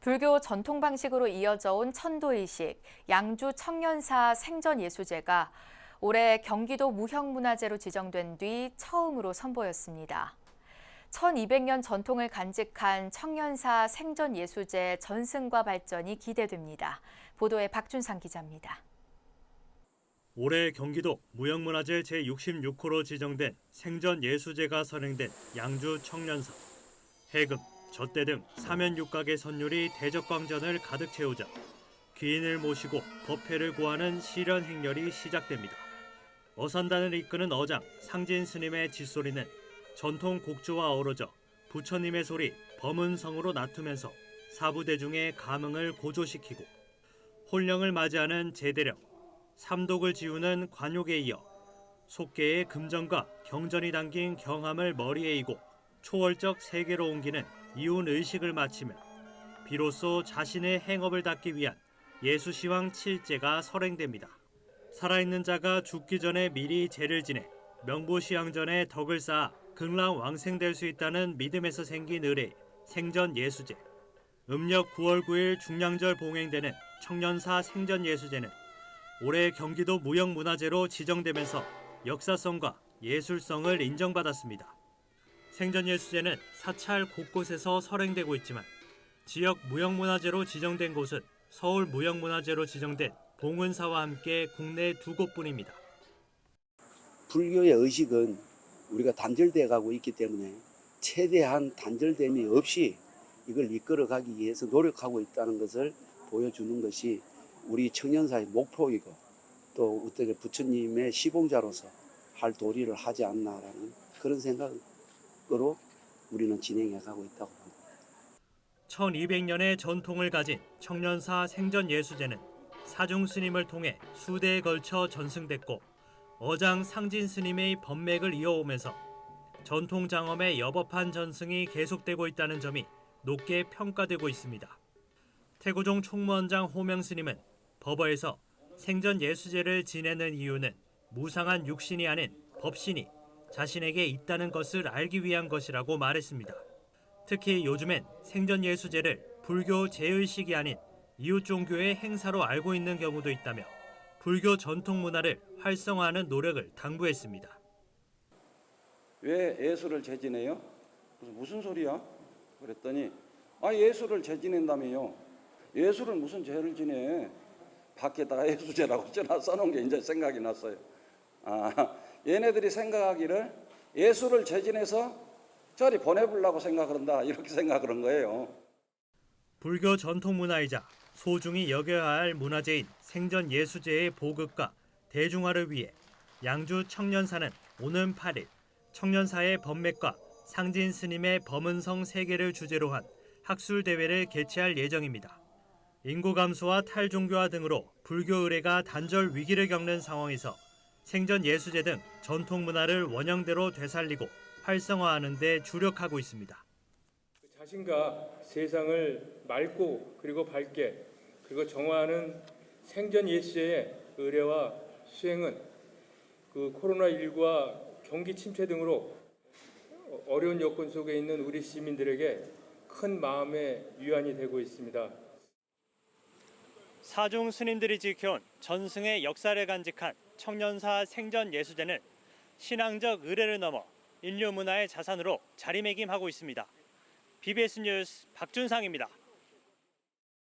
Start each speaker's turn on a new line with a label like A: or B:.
A: 불교 전통 방식으로 이어져 온 천도의식, 양주 청년사 생전예수제가 올해 경기도 무형문화재로 지정된 뒤 처음으로 선보였습니다. 1200년 전통을 간직한 청년사 생전예수제 전승과 발전이 기대됩니다. 보도에 박준상 기자입니다.
B: 올해 경기도 무형문화재 제66호로 지정된 생전예수제가 선행된 양주 청년사. 해금, 젖대 등 사면육각의 선율이 대적광전을 가득 채우자 귀인을 모시고 법회를 구하는 시련 행렬이 시작됩니다. 어산단을 이끄는 어장 상진 스님의 짖소리는 전통 곡조와 어우러져 부처님의 소리 범은성으로 낮추면서 사부대중의 감흥을 고조시키고 혼령을 맞이하는 제대령, 삼독을 지우는 관욕에 이어 속계의 금전과 경전이 담긴 경함을 머리에 이고 초월적 세계로 옮기는 이운 의식을 마치며 비로소 자신의 행업을 닦기 위한 예수 시황 칠제가 설행됩니다. 살아있는 자가 죽기 전에 미리 죄를 지내 명보시황 전에 덕을 쌓아 극락 왕생될 수 있다는 믿음에서 생긴 의례 생전 예수제. 음력 9월 9일 중량절 봉행되는 청년사 생전 예수제는 올해 경기도 무형문화재로 지정되면서 역사성과 예술성을 인정받았습니다. 생전 예수제는 사찰 곳곳에서 설행되고 있지만 지역 무형문화재로 지정된 곳은 서울 무형문화재로 지정된 봉은사와 함께 국내 두 곳뿐입니다.
C: 불교의 의식은 우리가 단절돼 가고 있기 때문에 최대한 단절됨이 없이 이걸 이끌어 가기 위해서 노력하고 있다는 것을 보여주는 것이 우리 청년사의 목표이고 또 어떻게 부처님의 시봉자로서 할 도리를 하지 않나라는 그런 생각 으로 우리는 진행해 가고 있다고 봅니다.
B: 1200년의 전통을 가진 청년사 생전예수제는 사중 스님을 통해 수대에 걸쳐 전승됐고 어장 상진 스님의 법맥을 이어오면서 전통 장엄의 여법한 전승이 계속되고 있다는 점이 높게 평가되고 있습니다. 태고종 총무원장 호명 스님은 법어에서 생전 예수제를 지내는 이유는 무상한 육신이 아닌 법신이 자신에게 있다는 것을 알기 위한 것이라고 말했습니다. 특히 요즘엔 생전 예수제를 불교 제의식이 아닌 이웃 종교의 행사로 알고 있는 경우도 있다며 불교 전통 문화를 활성화하는 노력을 당부했습니다.
D: 왜 예수를 재지내요? 무슨 소리야? 그랬더니 아 예수를 재지낸다며요. 예수를 무슨 죄를 지내? 밖에다가 예수제라고 써놓은 게 이제 생각이 났어요. 아 얘네들이 생각하기를 예수를 재지내서 저리 보내보려고 생각한다 이렇게 생각하는 거예요.
B: 불교 전통 문화이자 소중히 여겨야 할 문화재인 생전 예수제의 보급과 대중화를 위해 양주 청년사는 오는 8일 청년사의 법맥과 상진 스님의 범은성 세계를 주제로 한 학술 대회를 개최할 예정입니다. 인구 감소와 탈종교화 등으로 불교 의례가 단절 위기를 겪는 상황에서 생전 예수제 등 전통 문화를 원형대로 되살리고 활성화하는 데 주력하고 있습니다.
E: 자신과 세상을 맑고 그리고 밝게 그리고 정화하는 생전 예수제의 의례와 수행은 그 코로나 19와 경기 침체 등으로 어려운 여건 속에 있는 우리 시민들에게 큰 마음의 위안이 되고 있습니다.
B: 사중 스님들이 지켜온 전승의 역사를 간직한 청년사 생전 예수제는 신앙적 의례를 넘어 인류 문화의 자산으로 자리매김하고 있습니다. BBS 뉴스 박준상입니다.